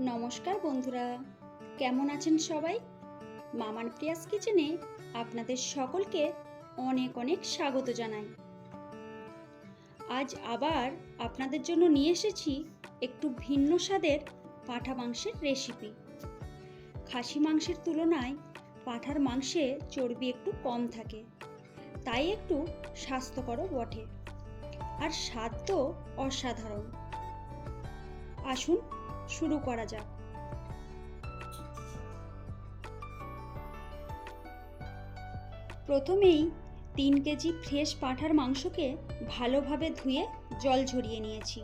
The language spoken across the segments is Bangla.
নমস্কার বন্ধুরা। কেমন আছেন সবাই? মামান প্রিয়াস কিচেনে আপনাদের সকলকে অনেক অনেক স্বাগত জানাই। আজ আবার আপনাদের জন্য নিয়ে এসেছি একটু ভিন্ন স্বাদের পাঠা মাংসের রেসিপি খাসি মাংসের তুলনায় পাঠার মাংসে চর্বি একটু কম থাকে, তাই একটু স্বাস্থ্যকরও বটে। আর স্বাদ তো অসাধারণ। আসুন শুরু করা যাক। প্রথমেই তিন কেজি ফ্রেশ পাঁঠার মাংসকে ভালোভাবে ধুয়ে জল ঝরিয়ে নিয়েছি।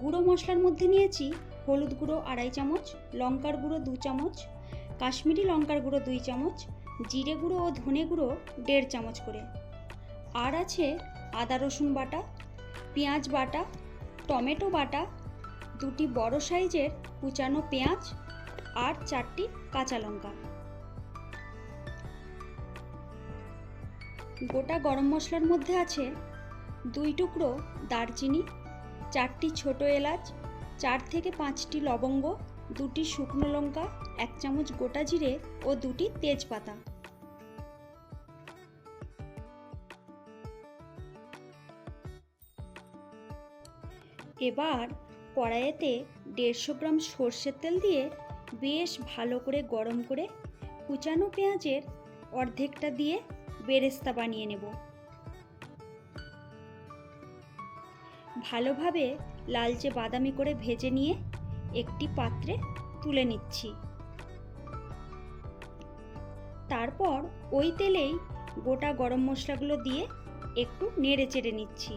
গুঁড়ো মশলার মধ্যে নিয়েছি হলুদ গুঁড়ো আড়াই চামচ, লঙ্কার গুঁড়ো দু চামচ, কাশ্মীরি লঙ্কার গুঁড়ো দুই চামচ, জিরে গুঁড়ো ও ধনে গুঁড়ো দেড় চামচ করে। আর আছে আদা রসুন বাটা, পেঁয়াজ বাটা, টমেটো বাটা দুটি বড় সাইজের কুচানো পেঁয়াজ আর চারটি কাঁচা লঙ্কা। গোটা গরম মশলার মধ্যে আছে দুই টুকরো দারচিনি, চারটি ছোট এলাচ, চার থেকে পাঁচটি লবঙ্গ, দুটি শুকনো লঙ্কা, এক চামচ গোটা জিরে ও দুটি তেজপাতা। এবার কড়াইয়েতে দেড়শো গ্রাম সর্ষের তেল দিয়ে বেশ ভালো করে গরম করে কুচানো পেঁয়াজের অর্ধেকটা দিয়ে বেরেস্তা বানিয়ে নেব। ভালোভাবে লালচে বাদামি করে ভেজে নিয়ে একটি পাত্রে তুলে নিচ্ছি। তারপর ওই তেলেই গোটা গরম মশলাগুলো দিয়ে একটু নেড়ে চেড়ে নিচ্ছি।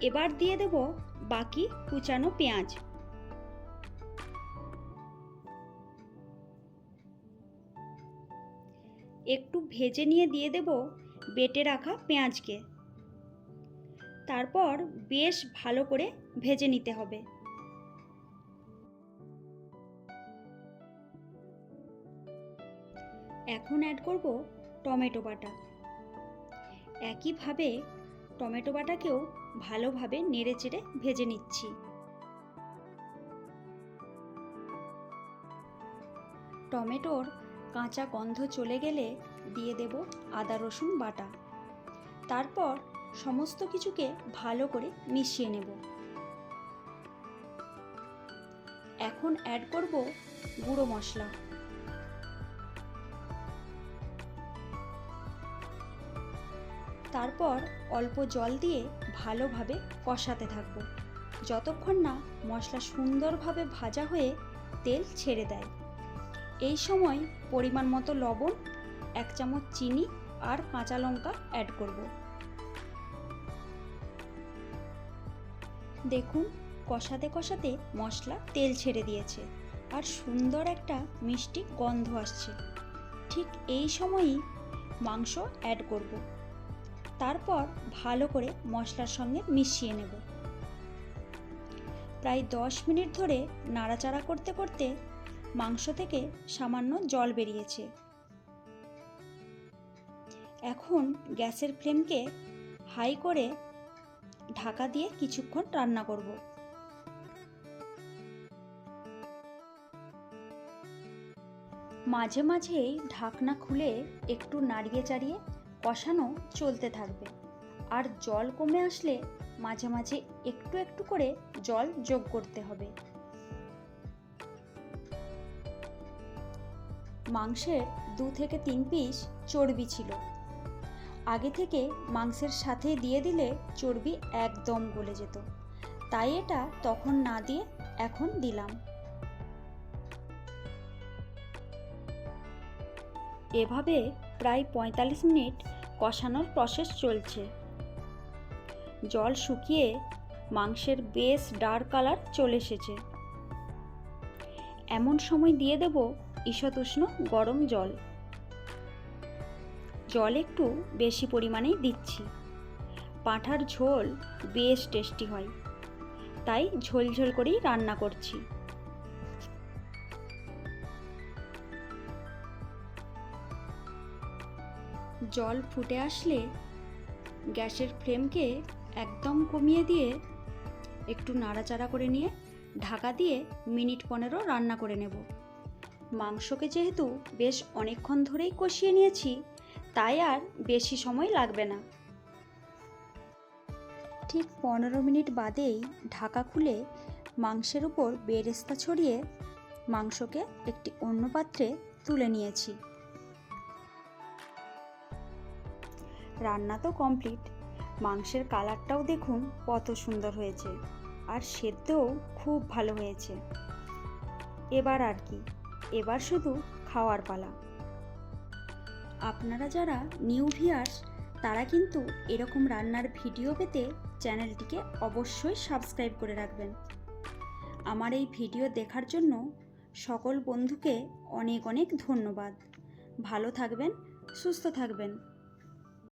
এবার দিয়ে দেব বাকি কুচানো পেঁয়াজ। একটু ভেজে নিয়ে দিয়ে দেব বেটে রাখা পেঁয়াজকে। তারপর বেশ ভালো করে ভেজে নিতে হবে। এখন অ্যাড করব টমেটো বাটা। একইভাবে টমেটো বাটাকেও ভালোভাবে নেড়ে চেড়ে ভেজে নিচ্ছি। টমেটোর কাঁচা গন্ধ চলে গেলে দিয়ে দেব আদা, রসুন বাটা। তারপর সমস্ত কিছুকে ভালো করে মিশিয়ে নেব। এখন অ্যাড করব গুঁড়ো মশলা। তারপর অল্প জল দিয়ে ভালোভাবে কষাতে থাকব। যতক্ষণ না মশলা সুন্দরভাবে ভাজা হয়ে তেল ছেড়ে দেয়। এই সময় পরিমাণ মতো লবণ, এক চামচ চিনি আর কাঁচা লঙ্কা অ্যাড করব। দেখুন, কষাতে কষাতে মশলা তেল ছেড়ে দিয়েছে আর সুন্দর একটা মিষ্টি গন্ধ আসছে। ঠিক এই সময়ই মাংস অ্যাড করব। তারপর ভালো করে মশলার সঙ্গে মিশিয়ে নেব। প্রায় দশ মিনিট ধরে নাড়াচাড়া করতে করতে মাংস থেকে সামান্য জল বেরিয়েছে। এখন গ্যাসের ফ্লেমকে হাই করে ঢাকা দিয়ে কিছুক্ষণ রান্না করব। মাঝে মাঝেই ঢাকনা খুলে একটু নাড়িয়ে চাড়িয়ে কষানো চলতে থাকবে। আর জল কমে আসলে মাঝে মাঝে একটু একটু করে জল যোগ করতে হবে। মাংসের দু থেকে তিন পিস চর্বি ছিল। আগে থেকে মাংসের সাথে দিয়ে দিলে চর্বি একদম গলে যেত। তাই এটা তখন না দিয়ে এখন দিলাম। এভাবে প্রায় পঁয়তাল্লিশ মিনিট কষানোর প্রসেস চলছে। জল শুকিয়ে মাংসের বেশ ডার্ক কালার চলে এসেছে। এমন সময় দিয়ে দেব ঈষতুষ্ণ গরম জল। জল একটু বেশি পরিমাণেই দিচ্ছি। পাঁঠার ঝোল বেশ টেস্টি হয়। তাই ঝোল ঝোল করেই রান্না করছি। জল ফুটে আসলে গ্যাসের ফ্লেমকে একদম কমিয়ে দিয়ে একটু নাড়াচাড়া করে নিয়ে ঢাকা দিয়ে মিনিট পনেরো রান্না করে নেব। মাংসকে যেহেতু বেশ অনেকক্ষণ ধরেই কষিয়ে নিয়েছি, তাই আর বেশি সময় লাগবে না। ঠিক পনেরো মিনিট বাদেই ঢাকা খুলে মাংসের উপর বেরেস্তা ছড়িয়ে মাংসকে একটি অন্য পাত্রে তুলে নিয়েছি। রান্না তো কমপ্লিট মাংসের কালারটাও দেখুন কত সুন্দর হয়েছে। আর সেদ্ধও খুব ভালো হয়েছে। এবার আর কি, এবার শুধু খাওয়ার পালা। আপনারা যারা নিউ ভিয়ার্স তারা কিন্তু এরকম রান্নার ভিডিও পেতে চ্যানেলটিকে অবশ্যই সাবস্ক্রাইব করে রাখবেন। আমার এই ভিডিও দেখার জন্য সকল বন্ধুকে অনেক অনেক ধন্যবাদ। ভালো থাকবেন, সুস্থ থাকবেন।